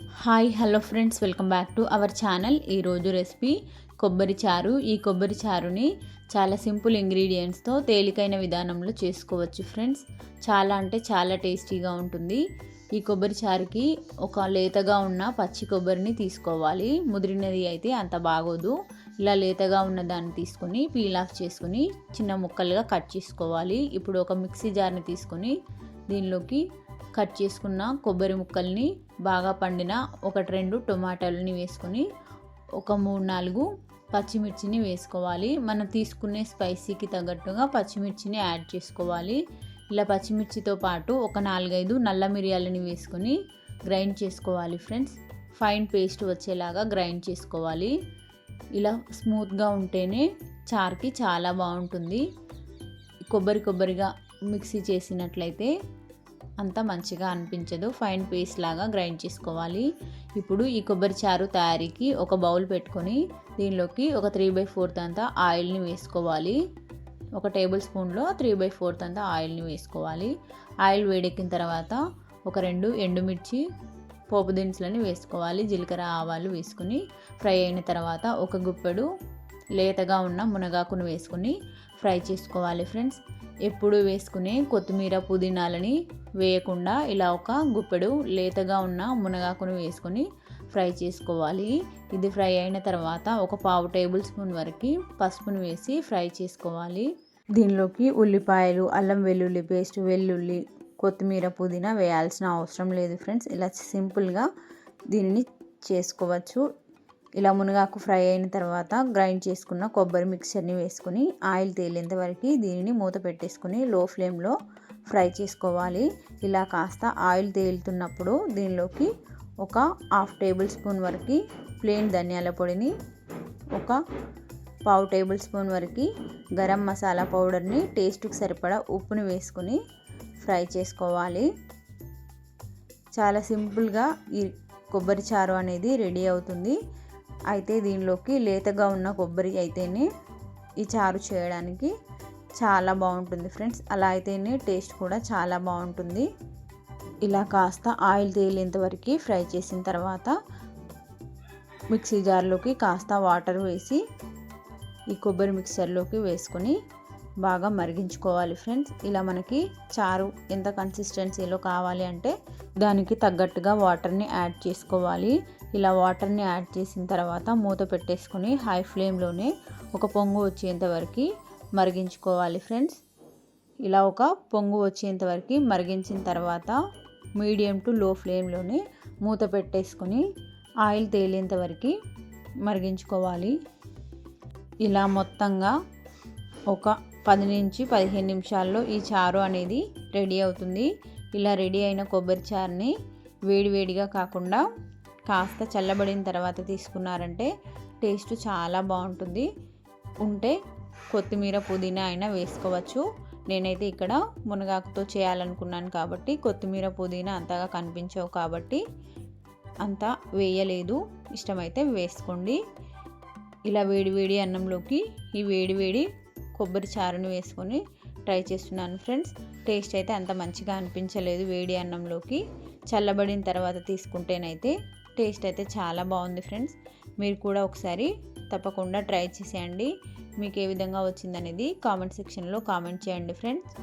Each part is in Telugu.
Hi hello friends welcome back to our channel. ఈరోజు రెసిపీ కొబ్బరి చారు. ఈ కొబ్బరి చారుని చాలా సింపుల్ ఇంగ్రీడియంట్స్తో తేలికైన విధానంలో చేసుకోవచ్చు ఫ్రెండ్స్. చాలా అంటే చాలా టేస్టీగా ఉంటుంది. ఈ కొబ్బరి చారుకి ఒక లేతగా ఉన్న పచ్చి కొబ్బరిని తీసుకోవాలి. ముదిరినది అయితే అంత బాగోదు. ఇలా లేతగా ఉన్న దాన్ని తీసుకొని పీల్ ఆఫ్ చేసుకుని చిన్న ముక్కలుగా కట్ చేసుకోవాలి. ఇప్పుడు ఒక మిక్సీ జార్ని తీసుకొని దీనిలోకి కట్ చేసుకున్న కొబ్బరి ముక్కల్ని బాగా పండిన ఒకటి రెండు టొమాటోలని వేసుకొని ఒక మూడు నాలుగు పచ్చిమిర్చిని వేసుకోవాలి. మనం తీసుకునే స్పైసీకి తగ్గట్టుగా పచ్చిమిర్చిని యాడ్ చేసుకోవాలి. ఇలా పచ్చిమిర్చితో పాటు ఒక నాలుగైదు నల్ల మిరియాలని వేసుకొని గ్రైండ్ చేసుకోవాలి ఫ్రెండ్స్. ఫైన్ పేస్ట్ వచ్చేలాగా గ్రైండ్ చేసుకోవాలి. ఇలా స్మూత్గా ఉంటేనే చార్కి చాలా బాగుంటుంది. కొబ్బరి కొబ్బరిగా మిక్సీ చేసినట్లయితే అంత మంచిగా అనిపించదు. ఫైన్ పేస్ట్ లాగా గ్రైండ్ చేసుకోవాలి. ఇప్పుడు ఈ కొబ్బరి చారు తయారీకి ఒక బౌల్ పెట్టుకొని దీనిలోకి ఒక త్రీ బై ఫోర్త్ అంతా ఆయిల్ని వేసుకోవాలి. ఒక టేబుల్ స్పూన్లో త్రీ బై ఫోర్త్ అంతా ఆయిల్ని వేసుకోవాలి. ఆయిల్ వేడెక్కిన తర్వాత ఒక రెండు ఎండుమిర్చి పోపు దినుసులని వేసుకోవాలి. జీలకర్ర ఆవాలు వేసుకుని ఫ్రై అయిన తర్వాత ఒక గుప్పెడు లేతగా ఉన్న మునగాకును వేసుకుని ఫ్రై చేసుకోవాలి ఫ్రెండ్స్. ఎప్పుడు వేసుకునే కొత్తిమీర పుదీనాలని వేయకుండా ఇలా ఒక గుప్పెడు లేతగా ఉన్న మునగాకును వేసుకొని ఫ్రై చేసుకోవాలి. ఇది ఫ్రై అయిన తర్వాత ఒక పావు టేబుల్ స్పూన్ వరకు పసుపును వేసి ఫ్రై చేసుకోవాలి. దీనిలోకి ఉల్లిపాయలు అల్లం వెల్లుల్లి పేస్ట్ వెల్లుల్లి కొత్తిమీర పుదీనా వేయాల్సిన అవసరం లేదు ఫ్రెండ్స్. ఇలా సింపుల్గా దీనిని చేసుకోవచ్చు. ఇలా మునగాకు ఫ్రై అయిన తర్వాత గ్రైండ్ చేసుకున్న కొబ్బరి మిక్చర్ని వేసుకుని ఆయిల్ తేలేంత వరకు దీనిని మూత పెట్టేసుకుని లో ఫ్లేమ్లో ఫ్రై చేసుకోవాలి. ఇలా కాస్త ఆయిల్ తేలుతున్నప్పుడు దీనిలోకి ఒక హాఫ్ టేబుల్ స్పూన్ వరకు ప్లెయిన్ ధనియాల పొడిని ఒక పావు టేబుల్ స్పూన్ వరకు గరం మసాలా పౌడర్ని టేస్ట్కి సరిపడా ఉప్పుని వేసుకుని ఫ్రై చేసుకోవాలి. చాలా సింపుల్గా ఈ కొబ్బరి చారు అనేది రెడీ అవుతుంది. అయితే దీనిలోకి లేతగా ఉన్న కొబ్బరి అయితేనే ఈ చారు చేయడానికి చాలా బాగుంటుంది ఫ్రెండ్స్. అలా అయితేనే టేస్ట్ కూడా చాలా బాగుంటుంది. ఇలా కాస్త ఆయిల్ తేలేంత వరకు ఫ్రై చేసిన తర్వాత మిక్సీ జార్లోకి కాస్త వాటర్ వేసి ఈ కొబ్బరి మిక్సర్లోకి వేసుకొని బాగా మరిగించుకోవాలి ఫ్రెండ్స్. ఇలా మనకి చారు ఎంత కన్సిస్టెన్సీలో కావాలి అంటే దానికి తగ్గట్టుగా వాటర్ని యాడ్ చేసుకోవాలి. ఇలా వాటర్ని యాడ్ చేసిన తర్వాత మూత పెట్టేసుకుని హై ఫ్లేమ్లోనే ఒక పొంగు వచ్చేంత వరకు మరిగించుకోవాలి ఫ్రెండ్స్. ఇలా ఒక పొంగు వచ్చేంత వరకు మరిగించిన తర్వాత మీడియం టు లో ఫ్లేమ్లోనే మూత పెట్టేసుకొని ఆయిల్ తేలేంత వరకు మరిగించుకోవాలి. ఇలా మొత్తంగా ఒక పది నుంచి పదిహేను నిమిషాల్లో ఈ చారు అనేది రెడీ అవుతుంది. ఇలా రెడీ అయిన కొబ్బరి చారుని వేడివేడిగా కాకుండా కాస్త చల్లబడిన తర్వాత తీసుకున్నారంటే టేస్ట్ చాలా బాగుంటుంది. ఉంటే కొత్తిమీర పుదీనా అయినా వేసుకోవచ్చు. నేనైతే ఇక్కడ మునగాకుతో చేయాలనుకున్నాను కాబట్టి కొత్తిమీర పుదీనా అంతగా కనిపించవు కాబట్టి అంతా వేయలేదు. ఇష్టమైతే వేసుకోండి. ఇలా వేడివేడి అన్నంలోకి ఈ వేడివేడి కొబ్బరి చారుని వేసుకొని ట్రై చేస్తున్నాను ఫ్రెండ్స్. టేస్ట్ అయితే అంత మంచిగా అనిపించలేదు వేడి అన్నంలోకి. చల్లబడిన తర్వాత తీసుకుంటేనైతే టేస్ట్ అయితే చాలా బాగుంది ఫ్రెండ్స్. మీరు కూడా ఒకసారి తప్పకుండా ట్రై చేసేయండి. మీకు ఏ విధంగా వచ్చిందనేది కామెంట్ సెక్షన్లో కామెంట్ చేయండి ఫ్రెండ్స్.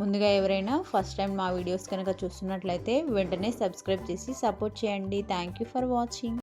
ముందుగా ఎవరైనా ఫస్ట్ టైం మా వీడియోస్ కనుక చూస్తున్నట్లయితే వెంటనే సబ్స్క్రైబ్ చేసి సపోర్ట్ చేయండి. Thank you for watching.